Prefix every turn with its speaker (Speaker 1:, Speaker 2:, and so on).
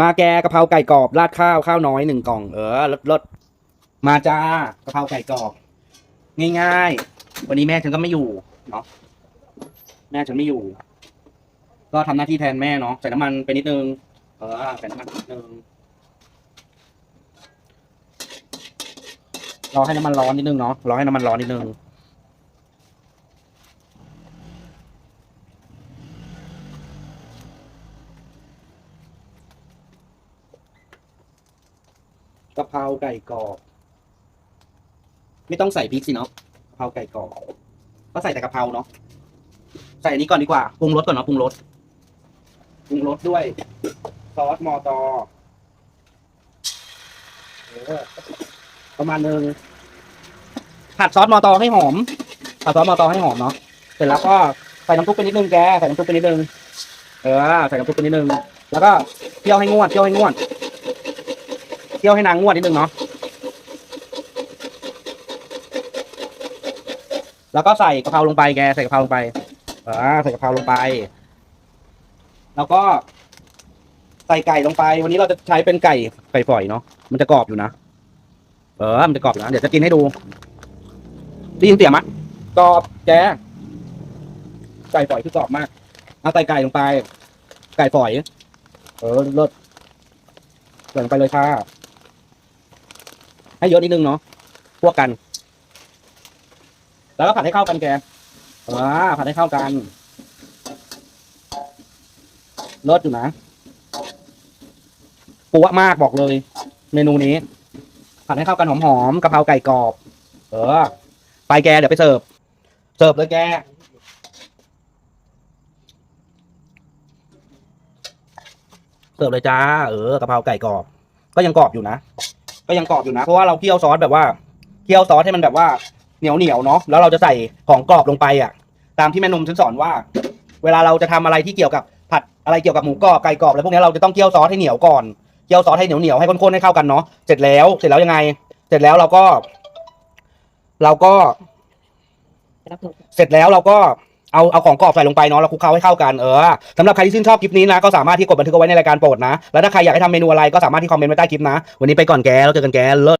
Speaker 1: มาแกกะเพราไก่กรอบราดข้าวข้าวน้อยหนึ่งกล่อง เออลดลดมาจ้ากะเพราไก่กรอบ ง่ายๆ วันนี้แม่ฉันก็ไม่อยู่เนาะแม่ฉันไม่อยู่ ก็ทำหน้าที่แทนแม่เนาะใส่น้ำมันไปนิดนึง เออใส่น้ำมันนิดนึงรอให้น้ำมันร้อนนิดนึงเนาะรอให้น้ำมันร้อนนิดนึง กะเพราไก่กรอบ ไม่ต้องใส่พริกสิเนาะกะเพราไก่กรอบก็ใส่แต่กะเพราเนาะใส่อันนี้ก่อนดีกว่าปรุงรสก่อนเนาะปรุงรสปรุงรสด้วย ซอสมอตอประมาณนึงผัดซอสมอตอให้หอมผัดซอสมอตอให้หอมเนาะเสร็จแล้วก็ใส่น้ำซุปไปนิดนึงแกใส่น้ำซุปไปนิดนึงเออใส่น้ำซุปไปนิดนึงแล้วก็เคี่ยวให้งวดเคี่ยวให้งวด คี่ยวให้นางงวดนิดนึงเนาะแล้วก็ใส่กะเพราลงไปแกใส่กะเพราลงไปอ่าใส่กะเพราลงไป แล้วก็ใส่ไก่ลงไป วันนี้เราจะใช้เป็นไก่ไก่ฝอยเนาะมันจะกรอบอยู่นะเออมันจะกรอบอยู่นะเดี๋ยวจะกินให้ดูได้ยินเสียงมะกรอบแกไก่ฝอยคือกรอบมากเอาใส่ไก่ลงไป ไก่ฝอย เออเลิศใส่ลงไปเลยค่ะ ให้เยอะนิดนึงเนาะพวกกัน แล้วก็ผัดให้เข้ากันแกอ่าผัดให้เข้ากันเลิศอยู่นะปัวมากบอกเลย เมนูนี้ ผัดให้เข้ากันหอมๆกะเพราไก่กรอบ เออ ไปแกเดี๋ยวไปเสิร์ฟ เสิร์ฟเลยแกเสิร์ฟเลยจ้า เออกะเพราไก่กรอบ ก็ยังกรอบอยู่นะ ก็ยังกรอบอยู่นะ เพราะว่าเราเคี่ยวซอสแบบว่าเคี่ยวซอสให้มันแบบว่าเหนียวเหนียวเนาะแล้วเราจะใส่ของกรอบลงไปอะ ตามที่แม่นมฉันสอนว่า เวลาเราจะทำอะไรที่เกี่ยวกับผัดอะไรเกี่ยวกับหมูกรอบไก่กรอบอะไรพวกนี้เราจะต้องเคี่ยวซอสให้เหนียวก่อนเคี่ยวซอสให้เหนียวเหนียวให้ข้นๆให้เข้ากันเนาะเสร็จแล้วเสร็จแล้วยังไง เสร็จแล้วเราก็ เราก็ เสร็จแล้วเราก็ เอาเอาของกรอบใส่ลงไปเนาะแล้วคลุกเคล้าให้เข้ากันเออสำหรับใครที่ชื่นชอบคลิปนี้นะก็สามารถที่กดบันทึกเอาไว้ในรายการโปรดนะแล้วถ้าใครอยากให้ทำเมนูอะไรก็สามารถที่คอมเมนต์ไว้ใต้คลิปนะ วันนี้ไปก่อนแกเราเจอกันแกเลิศ